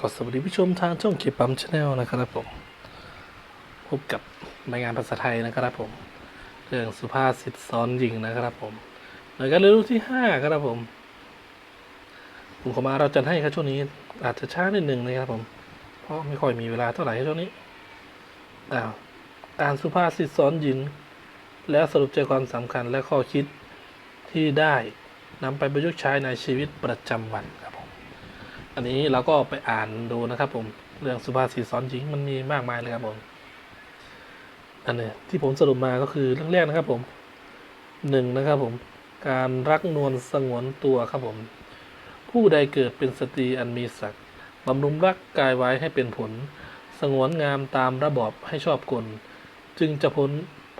ก็สวัสดีผู้ชมทางช่องเก็บปั๊มชาแนลนะครับผม พบกับรายงานภาษาไทยนะครับผม เรื่องสุภาษิตสอนหญิงนะครับผมหน่วยการเรียนรู้ที่ห้าครับผมผมขอมาเราจะให้ครับช่วงนี้ อาจจะช้านิดหนึ่งนะครับผม เพราะไม่ค่อยมีเวลาเท่าไหร่ช่วงนี้อ้าวอ่านสุภาษิตสอนหญิง แล้วสรุปใจความสำคัญและข้อคิดที่ได้นำไปประยุกต์ใช้ในชีวิตประจำวันค อันนี้เราก็ไปอ่านดูนะครับ ผมเรื่องสุภาษิตสอนหญิงมันมีมากมายเลยครับผมอันนี้ที่ผมสรุปมาก็คือเรื่องแรกนะครับผมหนึ่งนะครับผมการรักนวลสงวนตัวครับผม ผู้ใดเกิดเป็นสตรีอันมีศักดิ์บำรุงรักกายไว้ให้เป็นผล สงวนงามตามระบอบให้ชอบกล จึงจะพ้น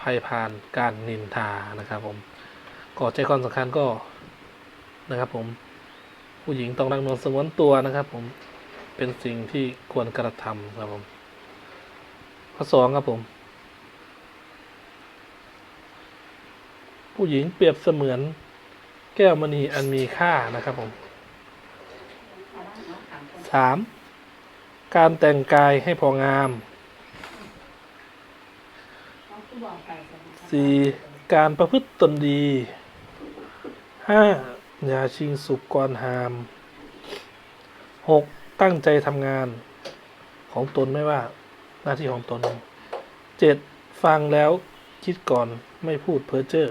ภัยผ่านการนินทานะครับผมก่อใจความสำคัญก็นะครับผม ผู้หญิงต้องรักนวลสงวนตัวนะครับผมเป็นสิ่งที่ควรกระทำครับผมข้อสองครับผม ผู้หญิงเปรียบเสมือนแก้วมณีอันมีค่านะครับผมสามการแต่งกายให้พองามสี่การประพฤติตนดีห้า ยาชิงสุกก่อนหามหกตั้งใจทำงานของตนไม่ว่า หน้าที่ของตนเจ็ดฟังแล้วคิดก่อนไม่พูดเพ้อเจ้อ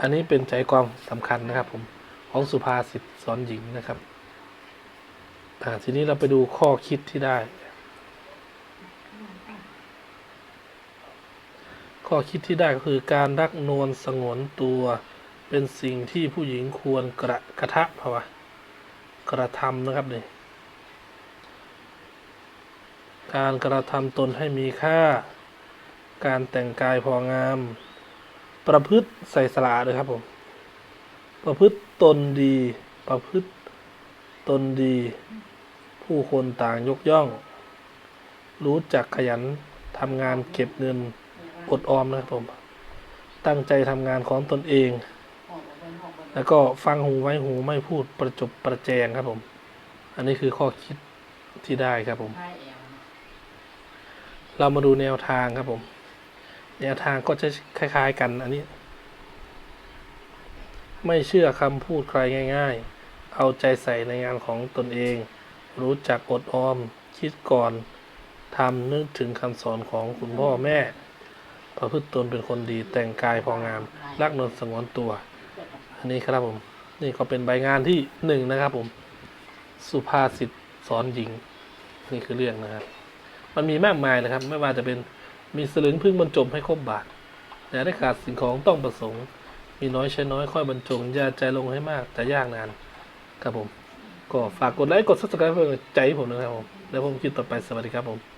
อันนี้เป็นใจความสำคัญนะครับผม ของสุภาษิตสอนหญิงนะครับอ่าทีนี้เราไปดูข้อคิดที่ได้ ข้อคิดที่ได้ก็คือการรักนวลสงวนตัว เป็นสิ่งที่ผู้หญิงควรกระกระทะภาวะกระทำนะครับนี่การกระทำตนให้มีค่า การแต่งกายพองาม ประพฤติใส่สละเลยครับผม ประพฤติตนดี ประพฤติตนดี ผู้คนต่างยกย่อง รู้จักขยันทำงานเก็บเงินอดออมนะครับผม ตั้งใจทำงานของตนเอง แล้วก็ฟังหูไว้หูไม่พูดประจบประแจงครับผม อันนี้คือข้อคิดที่ได้ครับผม เรามาดูแนวทางครับผม แนวทางก็จะคล้าย ๆ กันอันนี้ ไม่เชื่อคำพูดใครง่าย ๆ เอาใจใส่ในงานของตนเอง รู้จักอดออม คิดก่อนทำนึกถึงคำสอนของคุณพ่อแม่ ประพฤติตนเป็นคนดีแต่งกายพองาม รักนนสงวนตัว อันนี้ครับผมนี่ก็เป็นใบงานที่หนึ่งนะครับ ผม สุภาษิตสอนหญิง นี่คือเรื่องนะครับ มันมีมากมายนะครับ ไม่ว่าจะเป็นมีสลึงพึ่งบรรจบให้ครบบาทแต่ได้ขาดสิ่งของต้องประสงค์ มีน้อยใช้น้อยค่อยบรรจงอย่าใจลงให้มากแต่ยากนานครับผม ก็ฝากกดไลค์กดซับสไครป์เพื่อใจให้ผมนะครับผมแล้วผมคลิดต่อไปสวัสดีครับผม